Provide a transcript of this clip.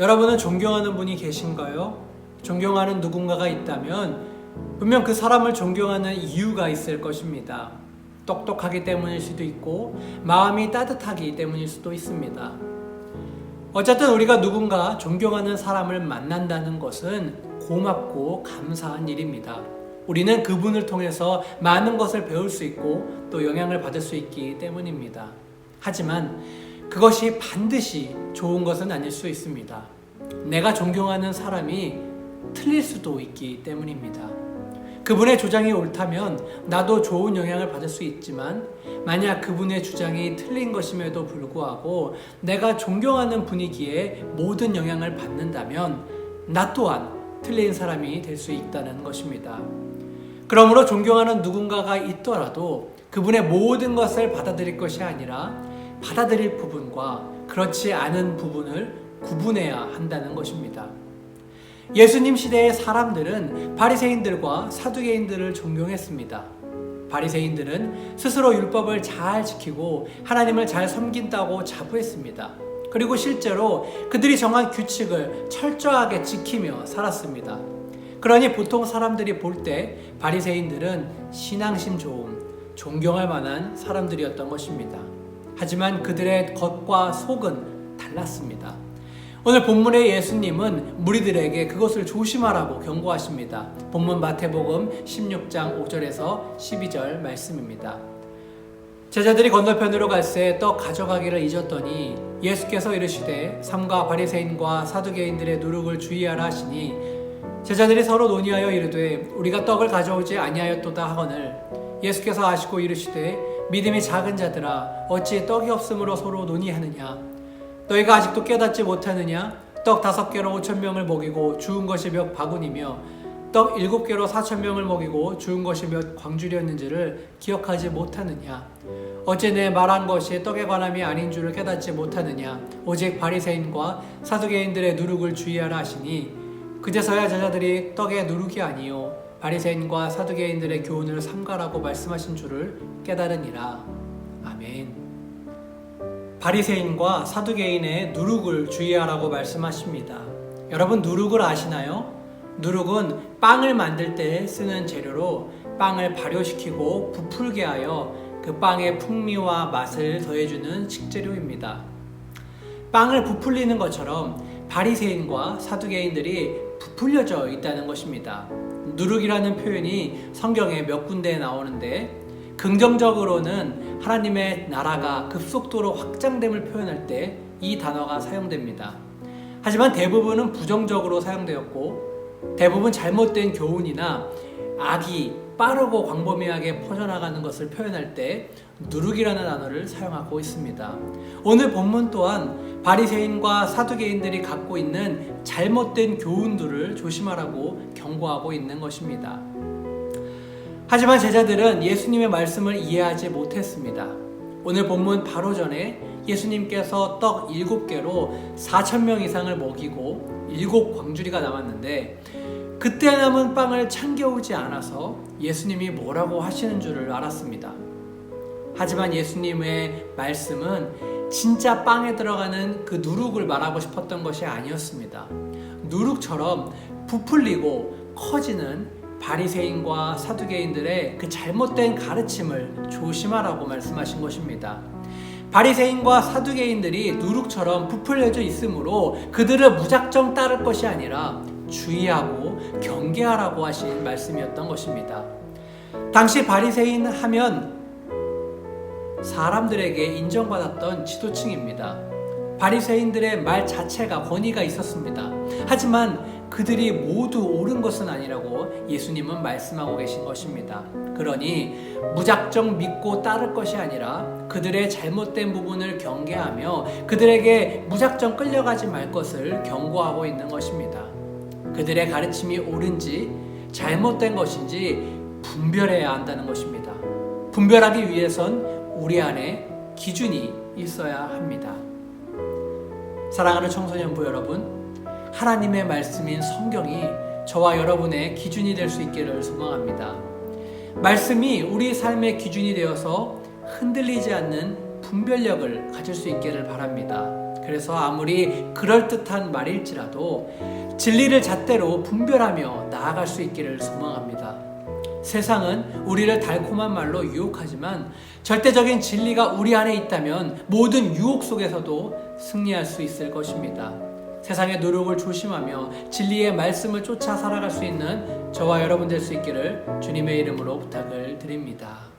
여러분은 존경하는 분이 계신가요? 존경하는 누군가가 있다면 분명 그 사람을 존경하는 이유가 있을 것입니다. 똑똑하기 때문일 수도 있고 마음이 따뜻하기 때문일 수도 있습니다. 어쨌든 우리가 누군가 존경하는 사람을 만난다는 것은 고맙고 감사한 일입니다. 우리는 그분을 통해서 많은 것을 배울 수 있고 또 영향을 받을 수 있기 때문입니다. 하지만 그것이 반드시 좋은 것은 아닐 수 있습니다. 내가 존경하는 사람이 틀릴 수도 있기 때문입니다. 그분의 주장이 옳다면 나도 좋은 영향을 받을 수 있지만 만약 그분의 주장이 틀린 것임에도 불구하고 내가 존경하는 분위기에 모든 영향을 받는다면 나 또한 틀린 사람이 될 수 있다는 것입니다. 그러므로 존경하는 누군가가 있더라도 그분의 모든 것을 받아들일 것이 아니라 받아들일 부분과 그렇지 않은 부분을 구분해야 한다는 것입니다. 예수님 시대의 사람들은 바리새인들과 사두개인들을 존경했습니다. 바리새인들은 스스로 율법을 잘 지키고 하나님을 잘 섬긴다고 자부했습니다. 그리고 실제로 그들이 정한 규칙을 철저하게 지키며 살았습니다. 그러니 보통 사람들이 볼 때 바리새인들은 신앙심 좋은 존경할 만한 사람들이었던 것입니다. 하지만 그들의 겉과 속은 달랐습니다. 오늘 본문의 예수님은 무리들에게 그것을 조심하라고 경고하십니다. 본문 마태복음 16장 5절에서 12절 말씀입니다. 제자들이 건너편으로 갈새 떡 가져가기를 잊었더니 예수께서 이르시되 삼가 바리새인과 사두개인들의 누룩을 주의하라 하시니 제자들이 서로 논의하여 이르되 우리가 떡을 가져오지 아니하였도다 하거늘 예수께서 아시고 이르시되 믿음이 작은 자들아 어찌 떡이 없으므로 서로 논의하느냐 너희가 아직도 깨닫지 못하느냐? 떡 다섯 개로 오천 명을 먹이고 주운 것이 몇 바구니며 떡 일곱 개로 사천 명을 먹이고 주운 것이 몇 광줄이었는지를 기억하지 못하느냐? 어째 내 말한 것이 떡에 관함이 아닌 줄을 깨닫지 못하느냐? 오직 바리새인과 사두개인들의 누룩을 주의하라 하시니 그제서야 제자들이 떡의 누룩이 아니요 바리새인과 사두개인들의 교훈을 삼가라고 말씀하신 줄을 깨달으니라. 아멘. 바리새인과 사두개인의 누룩을 주의하라고 말씀하십니다. 여러분 누룩을 아시나요? 누룩은 빵을 만들 때 쓰는 재료로 빵을 발효시키고 부풀게 하여 그 빵의 풍미와 맛을 더해주는 식재료입니다. 빵을 부풀리는 것처럼 바리새인과 사두개인들이 부풀려져 있다는 것입니다. 누룩이라는 표현이 성경에 몇 군데 나오는데 긍정적으로는 하나님의 나라가 급속도로 확장됨을 표현할 때 이 단어가 사용됩니다. 하지만 대부분은 부정적으로 사용되었고 대부분 잘못된 교훈이나 악이 빠르고 광범위하게 퍼져나가는 것을 표현할 때 누룩이라는 단어를 사용하고 있습니다. 오늘 본문 또한 바리새인과 사두개인들이 갖고 있는 잘못된 교훈들을 조심하라고 경고하고 있는 것입니다. 하지만 제자들은 예수님의 말씀을 이해하지 못했습니다. 오늘 본문 바로 전에 예수님께서 떡 일곱 개로 4천 명 이상을 먹이고 일곱 광주리가 남았는데 그때 남은 빵을 참겨오지 않아서 예수님이 뭐라고 하시는 줄을 알았습니다. 하지만 예수님의 말씀은 진짜 빵에 들어가는 그 누룩을 말하고 싶었던 것이 아니었습니다. 누룩처럼 부풀리고 커지는 바리새인과 사두개인들의 그 잘못된 가르침을 조심하라고 말씀하신 것입니다. 바리새인과 사두개인들이 누룩처럼 부풀려져 있으므로 그들을 무작정 따를 것이 아니라 주의하고 경계하라고 하신 말씀이었던 것입니다. 당시 바리새인 하면 사람들에게 인정받았던 지도층입니다. 바리새인들의 말 자체가 권위가 있었습니다. 하지만 그들이 모두 옳은 것은 아니라고 예수님은 말씀하고 계신 것입니다. 그러니 무작정 믿고 따를 것이 아니라 그들의 잘못된 부분을 경계하며 그들에게 무작정 끌려가지 말 것을 경고하고 있는 것입니다. 그들의 가르침이 옳은지 잘못된 것인지 분별해야 한다는 것입니다. 분별하기 위해선 우리 안에 기준이 있어야 합니다. 사랑하는 청소년부 여러분, 하나님의 말씀인 성경이 저와 여러분의 기준이 될 수 있기를 소망합니다. 말씀이 우리 삶의 기준이 되어서 흔들리지 않는 분별력을 가질 수 있기를 바랍니다. 그래서 아무리 그럴듯한 말일지라도 진리를 잣대로 분별하며 나아갈 수 있기를 소망합니다. 세상은 우리를 달콤한 말로 유혹하지만 절대적인 진리가 우리 안에 있다면 모든 유혹 속에서도 승리할 수 있을 것입니다. 세상의 노력을 조심하며 진리의 말씀을 쫓아 살아갈 수 있는 저와 여러분 될 수 있기를 주님의 이름으로 부탁을 드립니다.